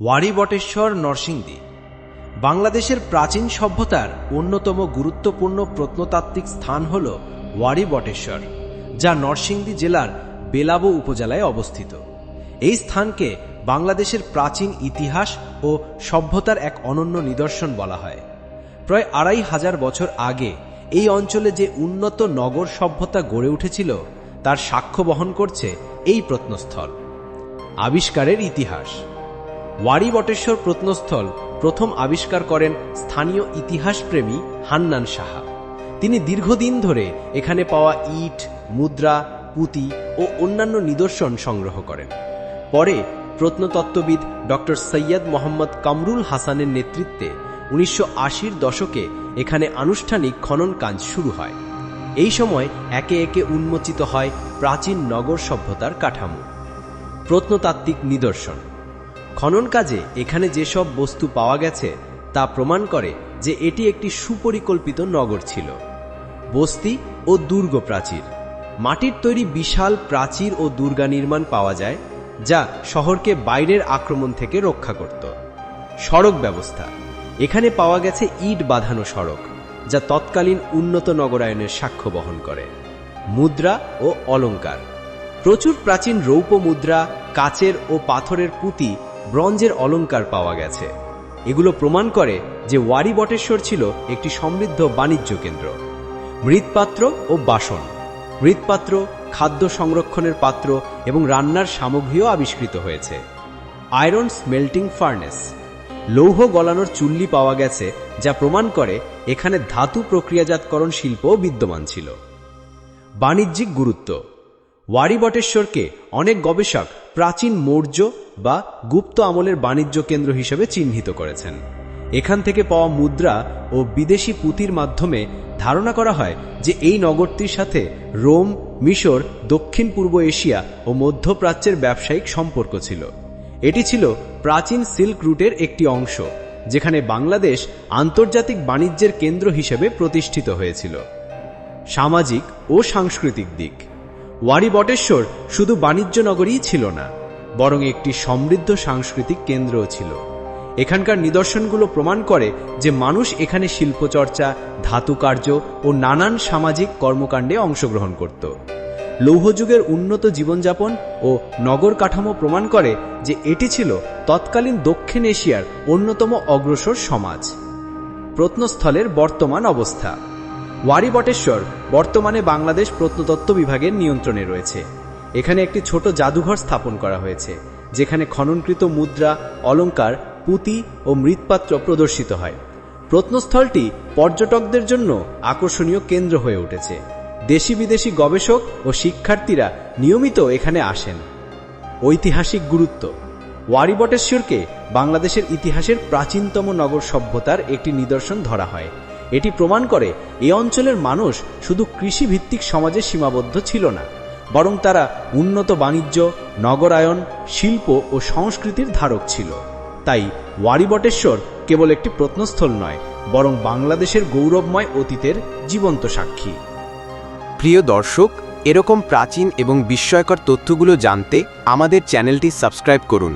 ওয়ারি বটেশ্বর নরসিংদী। বাংলাদেশের প্রাচীন সভ্যতার অন্যতম গুরুত্বপূর্ণ প্রত্নতাত্ত্বিক স্থান হল ওয়ারি বটেশ্বর যা নরসিংদী জেলার বেলাবো উপজেলায় অবস্থিত। এই স্থানকে বাংলাদেশের প্রাচীন ইতিহাস ও সভ্যতার এক অনন্য নিদর্শন বলা হয়। প্রায় আড়াই হাজার বছর আগে এই অঞ্চলে যে উন্নত নগর সভ্যতা গড়ে উঠেছিল, তার সাক্ষ্য বহন করছে এই প্রত্নস্থল। আবিষ্কারের ইতিহাস। ওয়ারি বটেশ্বর প্রত্নস্থল প্রথম আবিষ্কার করেন স্থানীয় ইতিহাসপ্রেমী হান্নান সাহা। তিনি দীর্ঘদিন ধরে এখানে পাওয়া ইট, মুদ্রা, পুঁতি ও অন্যান্য নিদর্শন সংগ্রহ করেন। পরে প্রত্নতত্ত্ববিদ ডক্টর সৈয়দ মোহাম্মদ কামরুল হাসানের নেতৃত্বে উনিশশো দশকে এখানে আনুষ্ঠানিক খনন কাজ শুরু হয়। এই সময় একে একে উন্মোচিত হয় প্রাচীন নগর সভ্যতার কাঠামো। প্রত্নতাত্ত্বিক নিদর্শন খনন কাজে এখানে যেসব বস্তু পাওয়া গেছে, তা প্রমাণ করে যে এটি একটি সুপরিকল্পিত নগর ছিল। বস্তি ও দুর্গ প্রাচীর। মাটির তৈরি বিশাল প্রাচীর ও দুর্গা নির্মাণ পাওয়া যায়, যা শহরকে বাইরের আক্রমণ থেকে রক্ষা করত। সড়ক ব্যবস্থা। এখানে পাওয়া গেছে ইট বাঁধানো সড়ক, যা তৎকালীন উন্নত নগরায়নের সাক্ষ্য বহন করে। মুদ্রা ও অলংকার প্রচুর প্রাচীন রৌপ্য মুদ্রা, কাচের ও পাথরের পুঁতি ব্রঞ্জের অলংকার পাওয়া গেছে। এগুলো প্রমাণ করে যে ওয়ারি বটেশ্বর ছিল একটি সমৃদ্ধ বাণিজ্য কেন্দ্র। মৃৎপাত্র ও বাসন। মৃৎপাত্র, খাদ্য সংরক্ষণের পাত্র এবং রান্নার সামগ্রীও আবিষ্কৃত হয়েছে। Iron smelting furnace. লৌহ গলানোর চুল্লি পাওয়া গেছে, যা প্রমাণ করে এখানে ধাতু প্রক্রিয়াজাতকরণ শিল্পও বিদ্যমান ছিল। বাণিজ্যিক গুরুত্ব। ওয়ারি বটেশ্বরকে অনেক গবেষক প্রাচীন মৌর্য বা গুপ্ত আমলের বাণিজ্য কেন্দ্র হিসেবে চিহ্নিত করেছেন। এখান থেকে পাওয়া মুদ্রা ও বিদেশি পুঁতির মাধ্যমে ধারণা করা হয় যে এই নগরটির সাথে রোম, মিশর, দক্ষিণ পূর্ব এশিয়া ও মধ্যপ্রাচ্যের ব্যবসায়িক সম্পর্ক ছিল। এটি ছিল প্রাচীন সিল্ক রুটের একটি অংশ, যেখানে বাংলাদেশ আন্তর্জাতিক বাণিজ্যের কেন্দ্র হিসেবে প্রতিষ্ঠিত হয়েছিল। সামাজিক ও সাংস্কৃতিক দিক। ওয়ারি বটেশ্বর শুধু বাণিজ্য নগরীই ছিল না, বরং একটি সমৃদ্ধ সাংস্কৃতিক কেন্দ্রও ছিল। এখানকার নিদর্শনগুলো প্রমাণ করে যে মানুষ এখানে শিল্পচর্চা, ধাতুকার্য ও নানান সামাজিক কর্মকাণ্ডে অংশগ্রহণ করত। লৌহযুগের উন্নত জীবনযাপন ও নগর কাঠামো প্রমাণ করে যে এটি ছিল তৎকালীন দক্ষিণ এশিয়ার অন্যতম অগ্রসর সমাজ। প্রত্নস্থলের বর্তমান অবস্থা। ওয়ারি বটেশ্বর বর্তমানে বাংলাদেশ প্রত্নতত্ত্ব বিভাগের নিয়ন্ত্রণে রয়েছে। এখানে একটি ছোট জাদুঘর স্থাপন করা হয়েছে, যেখানে খননকৃত মুদ্রা, অলংকার, পুঁতি ও মৃৎপাত্র প্রদর্শিত হয়। প্রত্নস্থলটি পর্যটকদের জন্য আকর্ষণীয় কেন্দ্র হয়ে উঠেছে। দেশি বিদেশি গবেষক ও শিক্ষার্থীরা নিয়মিত এখানে আসেন। ঐতিহাসিক গুরুত্ব। ওয়ারি বটেশ্বরকে বাংলাদেশের ইতিহাসের প্রাচীনতম নগর সভ্যতার একটি নিদর্শন ধরা হয়। এটি প্রমাণ করে এ অঞ্চলের মানুষ শুধু কৃষিভিত্তিক সমাজে সীমাবদ্ধ ছিল না, বরং তারা উন্নত বাণিজ্য, নগরায়ন, শিল্প ও সংস্কৃতির ধারক ছিল। তাই ওয়ারিবটেশ্বর কেবল একটি প্রত্নস্থল নয়, বরং বাংলাদেশের গৌরবময় অতীতের জীবন্ত সাক্ষী। প্রিয় দর্শক, এরকম প্রাচীন এবং বিস্ময়কর তথ্যগুলো জানতে আমাদের চ্যানেলটি সাবস্ক্রাইব করুন।